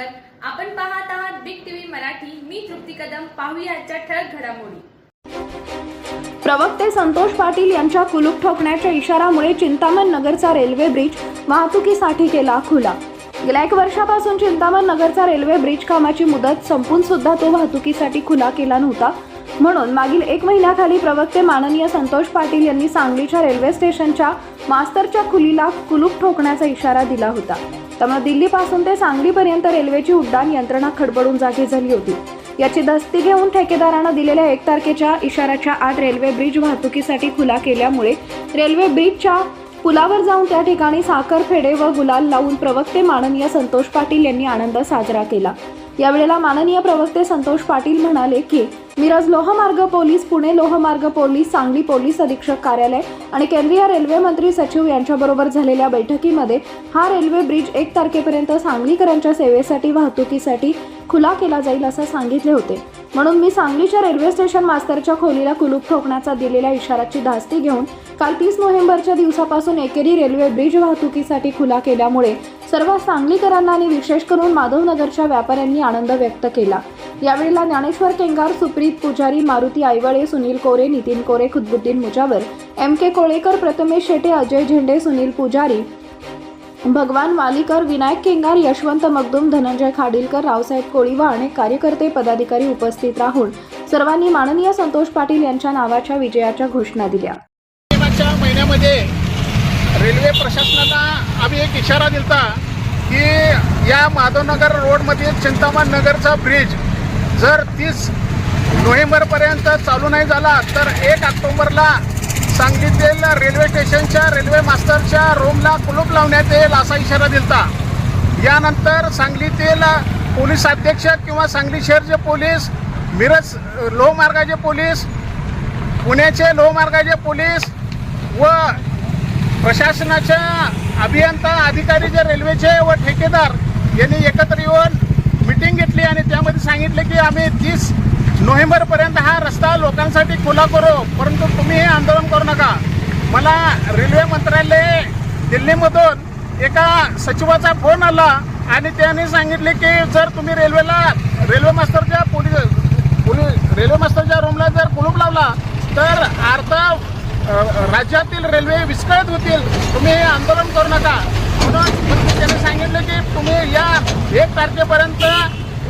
स्वागत. आपण पाहत आहात बिग टीव्ही मराठी. मी तृप्ती कदम. पाहूया आजच्या ठळक घडामोडी. प्रवक्ते संतोष पाटील यांच्या कुलूप ठोकण्याच्या इशारामुळे चिंतामण नगरचा रेल्वे ब्रिज वाहतुकीसाठी केला खुला. गेल्या एक वर्षापासून चिंतामण नगरचा रेल्वे ब्रिज कामाची मुदत संपून सुद्धा तो वाहतुकीसाठी खुला केला नव्हता. म्हणून मागील एक महिन्याखाली प्रवक्ते माननीय संतोष पाटील यांनी सांगलीच्या रेल्वे स्टेशनच्या मास्तरच्या खुलीला कुलूप ठोकण्याचा इशारा दिला होता. त्यामुळे दिल्लीपासून ते सांगलीपर्यंत रेल्वेची उड्डाण यंत्रणा खडबडून जागी झाली होती. याची दस्ती घेऊन ठेकेदारानं दिलेल्या एक तारखेच्या इशाऱ्याच्या आत रेल्वे ब्रिज वाहतुकीसाठी खुला केल्यामुळे रेल्वे ब्रिजच्या पुलावर जाऊन त्या ठिकाणी साखरफेडे व गुलाल लावून प्रवक्ते माननीय संतोष पाटील यांनी आनंद साजरा केला. यावेळेला माननीय प्रवक्ते संतोष पाटील म्हणाले की मिरज लोहमार्ग पोलीस पुणे लोहमार्ग पोलीस सांगली पोलीस अधीक्षक कार्यालय आणि केंद्रीय रेल्वे मंत्री सचिव यांच्याबरोबर झालेल्या बैठकीमध्ये हा रेल्वे ब्रिज एक तारखेपर्यंत सांगलीकरांच्या सेवेसाठी वाहतुकीसाठी खुला केला जाईल असं सांगितले होते. म्हणून मी सांगलीच्या रेल्वे स्टेशन मास्तरच्या खोलीला कुलूप ठोकण्याचा दिलेल्या इशाराची धास्ती घेऊन काल तीस नोव्हेंबरच्या दिवसापासून एकेरी रेल्वे ब्रिज वाहतुकीसाठी खुला केल्यामुळे सर्व सांगलीकरांना आणि विशेष करून माधवनगरच्या व्यापाऱ्यांनी आनंद व्यक्त केला. यावेळेला ज्ञानेश्वर केंगार सुप्रीत पुजारी मारुती आयवळे सुनील कोरे नितीन कोरे खुदबुद्दीन मुजावर एम के कोळेकर प्रथमेश शेटे अजय झेंडे सुनील पुजारी भगवान वालीकर विनायक केंगार यशवंत मगदूम धनंजय खाडीलकर रावसाहेब कोळी व अनेक कार्यकर्ते पदाधिकारी उपस्थित राहून सर्वांनी माननीय संतोष पाटील यांच्या नावाच्या विजयाच्या घोषणा दिल्या. मागच्या रेल्वे प्रशासनाला आम्ही एक इशारा दिलता की या माधवनगर रोडमधील चिंतामण नगरचा ब्रिज जर तीस नोव्हेंबरपर्यंत चालू नाही झाला तर एक ऑक्टोबरला सांगलीतील रेल्वे स्टेशनच्या रेल्वे मास्टरच्या रूमला कुलूप लावण्यात येईल असा इशारा दिलता. यानंतर सांगलीतील पोलीस अधीक्षक किंवा सांगली शहरचे पोलीस मिरज लोहमार्गाचे पोलीस पुण्याचे लोहमार्गाचे पोलीस व प्रशासनाच्या अभियंता अधिकारी जे रेल्वेचे व ठेकेदार यांनी एकत्र येऊन मिटिंग घेतली आणि त्यामध्ये सांगितले की आम्ही तीस नोव्हेंबरपर्यंत हा रस्ता लोकांसाठी खुला करू परंतु तुम्ही हे आंदोलन करू नका. मला रेल्वे मंत्रालय दिल्लीमधून एका सचिवाचा फोन आला आणि त्यांनी सांगितले की जर तुम्ही रेल्वेला रेल्वे मास्तरच्या पोलीस पोलीस रेल्वे मास्तरच्या रूमला जर कुलूप लावला तर अर्धा राज्यातील रेल्वे विस्कळीत होतील. तुम्ही हे आंदोलन करू नका. म्हणून त्यांनी सांगितलं की तुम्ही या एक तारखेपर्यंत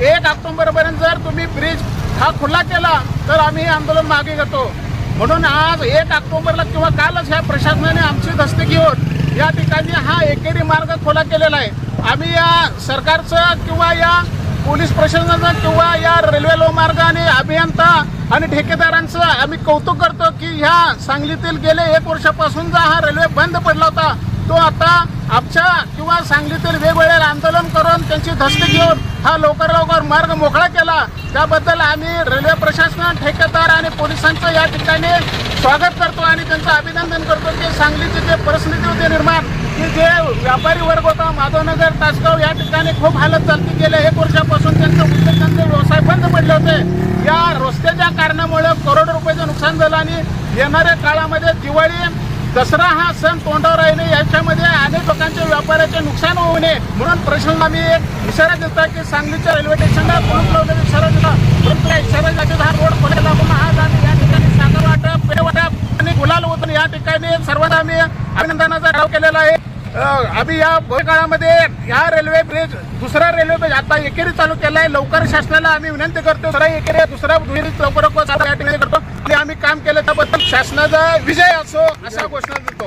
एक ऑक्टोबरपर्यंत जर तुम्ही ब्रिज हा खुला केला तर आम्ही हे आंदोलन मागे घेतो. म्हणून आज एक ऑक्टोबरला किंवा कालच ह्या प्रशासनाने आमची दस्ती घेऊन या ठिकाणी हा एकेरी मार्ग खुला केलेला आहे. आम्ही या सरकारचं किंवा या पोलीस प्रशासनाचं किंवा या रेल्वे लोहमार्ग आणि अभियंता आणि ठेकेदारांचं आम्ही कौतुक करतो की ह्या सांगलीतील गेले एक वर्षापासून जो हा रेल्वे बंद पडला होता तो आता आमच्या किंवा सांगलीतील वेगवेगळे आंदोलन करून त्यांची धस्ती घेऊन हा लवकर लवकर मार्ग मोकळा केला. त्याबद्दल आम्ही रेल्वे प्रशासन ठेकेदार आणि पोलिसांचं या ठिकाणी स्वागत करतो आणि त्यांचं अभिनंदन करतो की सांगलीची जे परिस्थिती होती निर्माण की जे व्यापारी वर्ग होता माधवनगर तासगाव या ठिकाणी खूप हालत चालती गेल्या एक वर्षापासून त्यांचं उद्योगांचे व्यवसाय बंद पडले होते. या रस्त्याच्या कारणामुळे करोडो रुपयाचं नुकसान झालं आणि येणाऱ्या काळामध्ये दिवाळी दसरा हा सण तोंडावर आहे याच्यामध्ये अनेक लोकांच्या व्यापाराचे नुकसान होऊ नये. म्हणून प्रशासनाला आम्ही एक इशारा दिला की सांगलीच्या रेल्वे स्टेशनला कुलूप लावण्याचा इशारा दिला परंतु या जागेत हा रोड खोले लागून आज आम्ही या ठिकाणी साखर वाटप वाटप आणि गुलाल होतं या ठिकाणी सर्वांना आम्ही अभिनंदनाचा ठराव केलेला आहे. आम्ही या काळामध्ये या रेल्वे ब्रिज दुसरा रेल्वे ब्रिज आता एकेरी चालू केला आहे लवकर शासनाला आम्ही विनंती करतो दुसरा एकेरी दुसरा दुहेरी लवकर लवकर या ठिकाणी करतो. आणि आम्ही काम केलं त्याबद्दल शासनाचा विजय असो अशा घोषणा देतो.